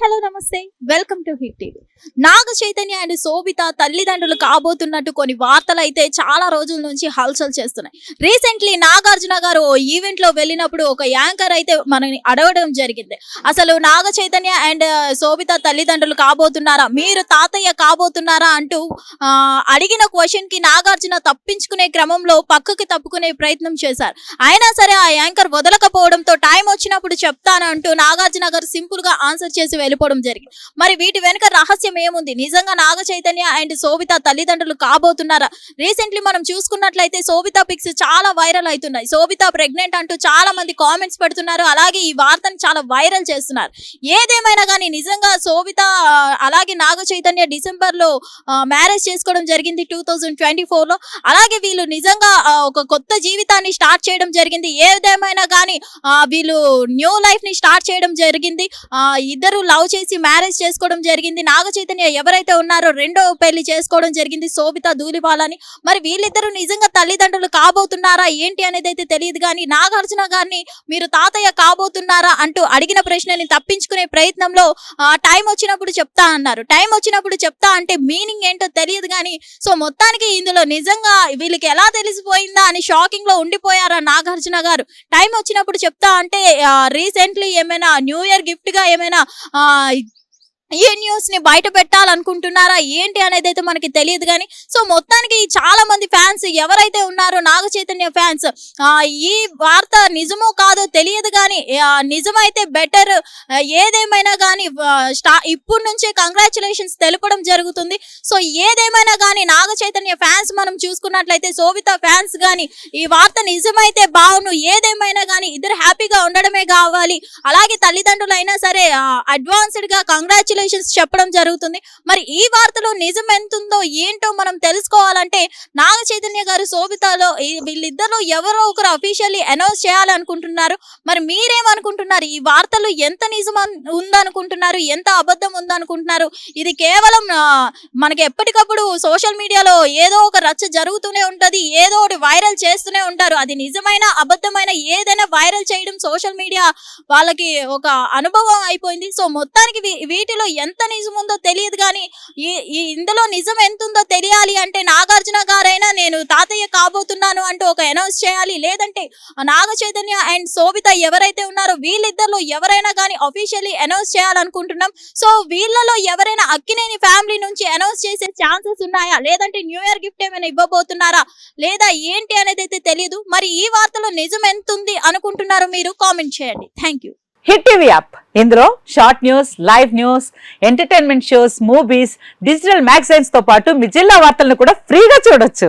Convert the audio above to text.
Hello నమస్తే. Welcome to Hit TV Naga Chaitanya and Sobhita తల్లిదండ్రులు కాబోతున్నట్టు కొన్ని వార్తలు అయితే చాలా రోజుల నుంచి హల్చల్ చేస్తున్నాయి. రీసెంట్లీ నాగార్జున గారు ఓ ఈవెంట్లో వెళ్ళినప్పుడు ఒక యాంకర్ అయితే మనని అడగడం జరిగింది. అసలు నాగ చైతన్య అండ్ శోభిత తల్లిదండ్రులు కాబోతున్నారా? మీరు తాతయ్య కాబోతున్నారా అంటూ అడిగిన క్వశ్చన్కి నాగార్జున తప్పించుకునే క్రమంలో పక్కకి తప్పుకునే ప్రయత్నం చేశారు. అయినా సరే ఆ యాంకర్ వదలకపోవడంతో టైం వచ్చినప్పుడు చెప్తాను అంటూ నాగార్జున గారు సింపుల్గా ఆన్సర్ చేసి వెళ్ళిపోవడం జరిగింది. మరి వీటి వెనుక రహస్యం ఏముంది? నిజంగా నాగ చైతన్య అండ్ శోభిత తల్లిదండ్రులు కాబోతున్నారా? రీసెంట్లీ మనం చూసుకున్నట్లయితే శోభిత పిక్స్ చాలా వైరల్ అవుతున్నాయి. శోభిత ప్రెగ్నెంట్ అంటూ చాలా మంది కామెంట్స్ పెడుతున్నారు. అలాగే ఈ వార్తను చాలా వైరల్ చేస్తున్నారు. ఏదేమైనా కానీ నిజంగా శోభిత అలాగే నాగ చైతన్య డిసెంబర్లో మ్యారేజ్ చేసుకోవడం జరిగింది టూ థౌజండ్ ట్వంటీ ఫోర్లో. అలాగే వీళ్ళు నిజంగా ఒక కొత్త జీవితాన్ని స్టార్ట్ చేయడం జరిగింది. ఏదేమైనా కానీ వీళ్ళు న్యూ లైఫ్ని స్టార్ట్ చేయడం జరిగింది. ఇద్దరు లవ్ చేసి మ్యారేజ్ చేసుకోవడం జరిగింది. నాగ చైతన్య ఎవరైతే ఉన్నారో రెండో పెళ్ళి చేసుకోవడం జరిగింది. శోభిత ధూళిపాలని మరి వీళ్ళిద్దరూ నిజంగా తల్లిదండ్రులు కాబోతున్నారా? ఏంటి అనేది అయితే తెలియదు కానీ నాగార్జున గారిని మీరు తాతయ్య కాబోతున్నారా అంటూ అడిగిన ప్రశ్నని తప్పించుకునే ప్రయత్నంలో టైం వచ్చినప్పుడు చెప్తా అన్నారు. టైం వచ్చినప్పుడు చెప్తా అంటే మీనింగ్ ఏంటో తెలియదు కానీ సో మొత్తానికి ఇందులో నిజంగా వీళ్ళకి ఎలా తెలిసిపోయిందా అని షాకింగ్లో ఉండిపోయారా నాగార్జున గారు? టైం వచ్చినప్పుడు చెప్తా అంటే రీసెంట్లీ ఏమైనా న్యూ ఇయర్ గిఫ్ట్గా ఏమైనా ఏ న్యూస్ని బయట పెట్టాలనుకుంటున్నారా? ఏంటి అనేది అయితే మనకి తెలియదు కానీ సో మొత్తానికి చాలా మంది ఫ్యాన్స్ ఎవరైతే ఉన్నారో నాగ చైతన్య ఫ్యాన్స్ ఈ వార్త నిజమో కాదో తెలియదు కానీ నిజమైతే బెటర్ ఏదేమైనా కానీ స్టా ఇప్పుడు నుంచే కంగ్రాచులేషన్స్ తెలపడం జరుగుతుంది. సో ఏదేమైనా కానీ నాగ చైతన్య ఫ్యాన్స్ మనం చూసుకున్నట్లయితే శోభిత ఫ్యాన్స్ కానీ ఈ వార్త నిజమైతే బాగును ఏదేమైనా కానీ హ్యాపీగా ఉండడమే కావాలి. అలాగే తల్లిదండ్రులైనా సరే అడ్వాన్స్డ్గా కంగ్రాచులేషన్స్ చెప్పడం జరుగుతుంది. మరి ఈ వార్తలో నిజం ఎంత ఉందో ఏంటో మనం తెలుసుకోవాలంటే నాగ చైతన్య గారు శోభితలో వీళ్ళిద్దరూ ఎవరో ఒకరు అఫీషియల్లీ అనౌన్స్ చేయాలనుకుంటున్నారు. మరి మీరేమనుకుంటున్నారు? ఈ వార్తలు ఎంత నిజం ఉందనుకుంటున్నారు? ఎంత అబద్ధం ఉందనుకుంటున్నారు? ఇది కేవలం మనకి ఎప్పటికప్పుడు సోషల్ మీడియాలో ఏదో ఒక రచ్చ జరుగుతూనే ఉంటుంది ఏదో ఒకటి వైరల్ చేస్తూనే ఉంటారు. అది నిజమైన అబద్ధమైన ఏదైనా వైరల్ చేయడం సోషల్ మీడియా వాళ్ళకి ఒక అనుభవం అయిపోయింది. సో మొత్తానికి వీటిలో ఎంత నిజం ఉందో తెలియదు కానీ ఈ ఇందులో నిజం ఎంత ఉందో తెలియాలి అంటే నాగార్జున గారైనా రాబోతున్నాను అంటూ ఒక అనౌన్స్ చేయాలి. లేదంటే ఆ నాగ చైతన్య అండ్ శోభిత ఎవరైతే ఉన్నారో వీళ్ళిద్దరిలో ఎవరైనా కానీ అఫీషియలీ అనౌన్స్ చేయాలనుకుంటున్నాం. సో వీళ్ళలో ఎవరైనా అక్కినేని ఫ్యామిలీ నుంచి అనౌన్స్ చేసే ఛాన్సెస్ ఉన్నాయా? లేదంటే న్యూ ఇయర్ గిఫ్ట్ ఏమైనా ఇవ్వబోతున్నారా? లేదా ఏంటి అనేది అయితే తెలియదు మరి ఈ వార్తలో నిజం ఎంత ఉంది అనుకుంటున్నారో మీరు కామెంట్ చేయండి. Thank you Hit TV app. ఇందులో short news live news entertainment shows movies digital మ్యాగజైన్స్తో పాటు మీ జిల్లా వార్తలను కూడా ఫ్రీగా చూడొచ్చు.